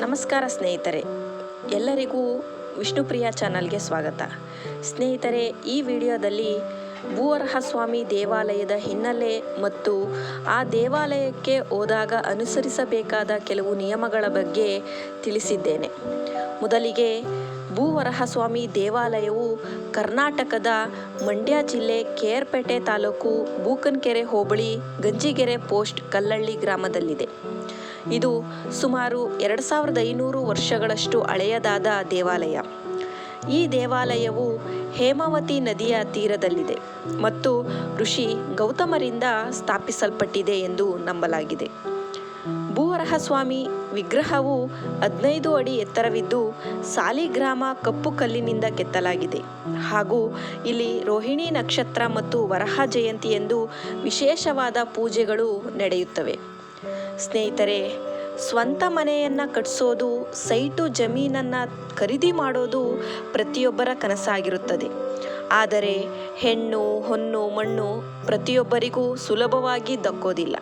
ನಮಸ್ಕಾರ ಸ್ನೇಹಿತರೆ, ಎಲ್ಲರಿಗೂ ವಿಷ್ಣುಪ್ರಿಯ ಚಾನಲ್ಗೆ ಸ್ವಾಗತ. ಸ್ನೇಹಿತರೆ, ಈ ವಿಡಿಯೋದಲ್ಲಿ ಭೂವರಹ ಸ್ವಾಮಿ ದೇವಾಲಯದ ಹಿನ್ನೆಲೆ ಮತ್ತು ಆ ದೇವಾಲಯಕ್ಕೆ ಹೋದಾಗ ಅನುಸರಿಸಬೇಕಾದ ಕೆಲವು ನಿಯಮಗಳ ಬಗ್ಗೆ ತಿಳಿಸಿದ್ದೇನೆ. ಮೊದಲಿಗೆ ಭೂವರಹ ಸ್ವಾಮಿ ದೇವಾಲಯವು ಕರ್ನಾಟಕದ ಮಂಡ್ಯ ಜಿಲ್ಲೆ ಕೇರ್ಪೇಟೆ ತಾಲೂಕು ಬೂಕನ್ಕೆರೆ ಹೋಬಳಿ ಗಂಜಿಗೆರೆ ಪೋಸ್ಟ್ ಕಲ್ಲಳ್ಳಿ ಗ್ರಾಮದಲ್ಲಿದೆ. ಇದು ಸುಮಾರು ಎರಡು ಸಾವಿರದ ಐನೂರು ವರ್ಷಗಳಷ್ಟು ಹಳೆಯದಾದ ದೇವಾಲಯ. ಈ ದೇವಾಲಯವು ಹೇಮಾವತಿ ನದಿಯ ತೀರದಲ್ಲಿದೆ ಮತ್ತು ಋಷಿ ಗೌತಮರಿಂದ ಸ್ಥಾಪಿಸಲ್ಪಟ್ಟಿದೆ ಎಂದು ನಂಬಲಾಗಿದೆ. ಭೂವರಹಸ್ವಾಮಿ ವಿಗ್ರಹವು ಹದಿನೈದು ಅಡಿ ಎತ್ತರವಿದ್ದು ಸಾಲಿಗ್ರಾಮ ಕಪ್ಪು ಕಲ್ಲಿನಿಂದ ಕೆತ್ತಲಾಗಿದೆ. ಹಾಗೂ ಇಲ್ಲಿ ರೋಹಿಣಿ ನಕ್ಷತ್ರ ಮತ್ತು ವರಹ ಜಯಂತಿ ಎಂದು ವಿಶೇಷವಾದ ಪೂಜೆಗಳು ನಡೆಯುತ್ತವೆ. ಸ್ನೇಹಿತರೆ, ಸ್ವಂತ ಮನೆಯನ್ನು ಕಟ್ಟಿಸೋದು ಸೈಟು ಜಮೀನನ್ನು ಖರೀದಿ ಮಾಡೋದು ಪ್ರತಿಯೊಬ್ಬರ ಕನಸಾಗಿರುತ್ತದೆ. ಆದರೆ ಹೆಣ್ಣು, ಹೊನ್ನು, ಮಣ್ಣು ಪ್ರತಿಯೊಬ್ಬರಿಗೂ ಸುಲಭವಾಗಿ ದಕ್ಕೋದಿಲ್ಲ.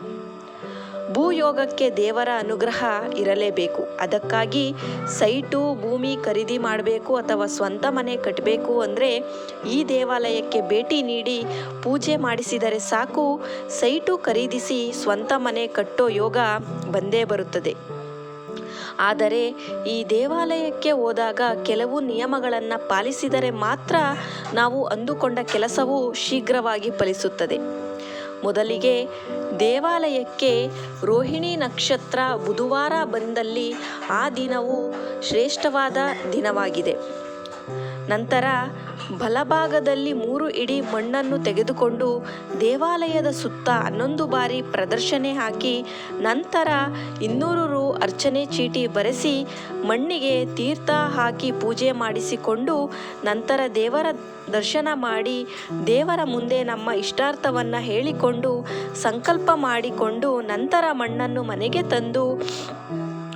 ಭೂಯೋಗಕ್ಕೆ ದೇವರ ಅನುಗ್ರಹ ಇರಲೇಬೇಕು. ಅದಕ್ಕಾಗಿ ಸೈಟು, ಭೂಮಿ ಖರೀದಿ ಮಾಡಬೇಕು ಅಥವಾ ಸ್ವಂತ ಮನೆ ಕಟ್ಟಬೇಕು ಅಂದರೆ ಈ ದೇವಾಲಯಕ್ಕೆ ಭೇಟಿ ನೀಡಿ ಪೂಜೆ ಮಾಡಿಸಿದರೆ ಸಾಕು. ಸೈಟು ಖರೀದಿಸಿ ಸ್ವಂತ ಮನೆ ಕಟ್ಟೋ ಯೋಗ ಬಂದೇ ಬರುತ್ತದೆ. ಆದರೆ ಈ ದೇವಾಲಯಕ್ಕೆ ಹೋದಾಗ ಕೆಲವು ನಿಯಮಗಳನ್ನು ಪಾಲಿಸಿದರೆ ಮಾತ್ರ ನಾವು ಅಂದುಕೊಂಡ ಕೆಲಸವು ಶೀಘ್ರವಾಗಿ ಫಲಿಸುತ್ತದೆ. ಮೊದಲಿಗೆ ದೇವಾಲಯಕ್ಕೆ ರೋಹಿಣಿ ನಕ್ಷತ್ರ ಬುಧವಾರ ಬಂದಲ್ಲಿ ಆ ದಿನವು ಶ್ರೇಷ್ಠವಾದ ದಿನವಾಗಿದೆ. ನಂತರ ಬಲಭಾಗದಲ್ಲಿ ಮೂರು ಇಡಿ ಮಣ್ಣನ್ನು ತೆಗೆದುಕೊಂಡು ದೇವಾಲಯದ ಸುತ್ತ ಹನ್ನೊಂದು ಬಾರಿ ಪ್ರದರ್ಶನೆ ಹಾಕಿ ನಂತರ ಇನ್ನೂರು ರು ಅರ್ಚನೆ ಚೀಟಿ ಬರೆಸಿ ಮಣ್ಣಿಗೆ ತೀರ್ಥ ಹಾಕಿ ಪೂಜೆ ಮಾಡಿಸಿಕೊಂಡು ನಂತರ ದೇವರ ದರ್ಶನ ಮಾಡಿ ದೇವರ ಮುಂದೆ ನಮ್ಮ ಇಷ್ಟಾರ್ಥವನ್ನು ಹೇಳಿಕೊಂಡು ಸಂಕಲ್ಪ ಮಾಡಿಕೊಂಡು ನಂತರ ಮಣ್ಣನ್ನು ಮನೆಗೆ ತಂದು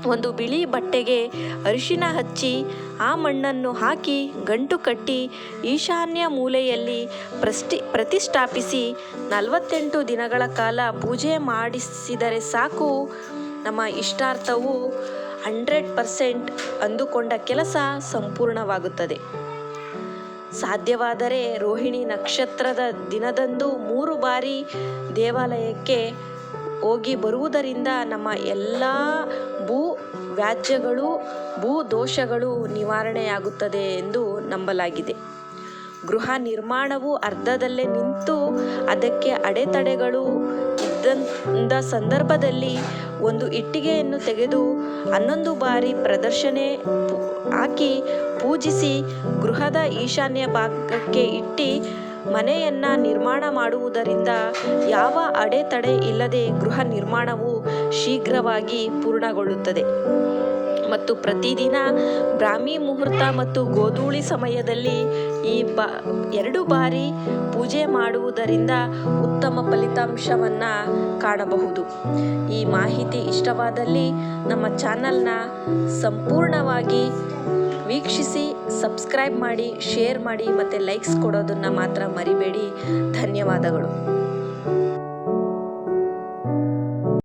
ಒಂದು ಬಿಳಿ ಬಟ್ಟೆಗೆ ಅರಿಶಿನ ಹಚ್ಚಿ, ಆ ಮಣ್ಣನ್ನು ಹಾಕಿ, ಗಂಟು ಕಟ್ಟಿ, ಈಶಾನ್ಯ ಮೂಲೆಯಲ್ಲಿ ಪ್ರಸ್ಟಿ, ಪ್ರತಿಷ್ಠಾಪಿಸಿ ನಲವತ್ತೆಂಟು ದಿನಗಳ ಕಾಲ ಪೂಜೆ ಮಾಡಿಸಿದರೆ ಸಾಕು. ನಮ್ಮ ಇಷ್ಟಾರ್ಥವು ಹಂಡ್ರೆಡ್ ಪರ್ಸೆಂಟ್ ಅಂದುಕೊಂಡ ಕೆಲಸ ಸಂಪೂರ್ಣವಾಗುತ್ತದೆ. ಸಾಧ್ಯವಾದರೆ ರೋಹಿಣಿ ನಕ್ಷತ್ರದ ದಿನದಂದು ಮೂರು ಬಾರಿ ದೇವಾಲಯಕ್ಕೆ ಹೋಗಿ ಬರುವುದರಿಂದ ನಮ್ಮ ಎಲ್ಲ ಭೂ ವ್ಯಾಜ್ಯಗಳು, ಭೂ ದೋಷಗಳು ನಿವಾರಣೆಯಾಗುತ್ತದೆ ಎಂದು ನಂಬಲಾಗಿದೆ. ಗೃಹ ನಿರ್ಮಾಣವು ಅರ್ಧದಲ್ಲೇ ನಿಂತು ಅದಕ್ಕೆ ಅಡೆತಡೆಗಳು ಇದ್ದಂಥ ಸಂದರ್ಭದಲ್ಲಿ ಒಂದು ಇಟ್ಟಿಗೆಯನ್ನು ತೆಗೆದು ಹನ್ನೊಂದು ಬಾರಿ ಪ್ರದರ್ಶನೆ ಹಾಕಿ ಪೂಜಿಸಿ ಗೃಹದ ಈಶಾನ್ಯ ಭಾಗಕ್ಕೆ ಇಟ್ಟು ಮನೆಯನ್ನು ನಿರ್ಮಾಣ ಮಾಡುವುದರಿಂದ ಯಾವ ಅಡೆತಡೆ ಇಲ್ಲದೆ ಗೃಹ ನಿರ್ಮಾಣವು ಶೀಘ್ರವಾಗಿ ಪೂರ್ಣಗೊಳ್ಳುತ್ತದೆ. ಮತ್ತು ಪ್ರತಿದಿನ ಬ್ರಾಹ್ಮಿ ಮುಹೂರ್ತ ಮತ್ತು ಗೋಧೂಳಿ ಸಮಯದಲ್ಲಿ ಈ ಬ, ಎರಡು ಬಾರಿ ಪೂಜೆ ಮಾಡುವುದರಿಂದ ಉತ್ತಮ ಫಲಿತಾಂಶವನ್ನು ಕಾಣಬಹುದು. ಈ ಮಾಹಿತಿ ಇಷ್ಟವಾದಲ್ಲಿ ನಮ್ಮ ಚಾನಲ್ನ ಸಂಪೂರ್ಣವಾಗಿ ವೀಕ್ಷಿಸಿ, ಸಬ್ಸ್ಕ್ರೈಬ್ ಮಾಡಿ, ಶೇರ್ ಮಾಡಿ ಮತ್ತು ಲೈಕ್ಸ್ ಕೊಡೋದನ್ನು ಮಾತ್ರ ಮರಿಬೇಡಿ. ಧನ್ಯವಾದಗಳು.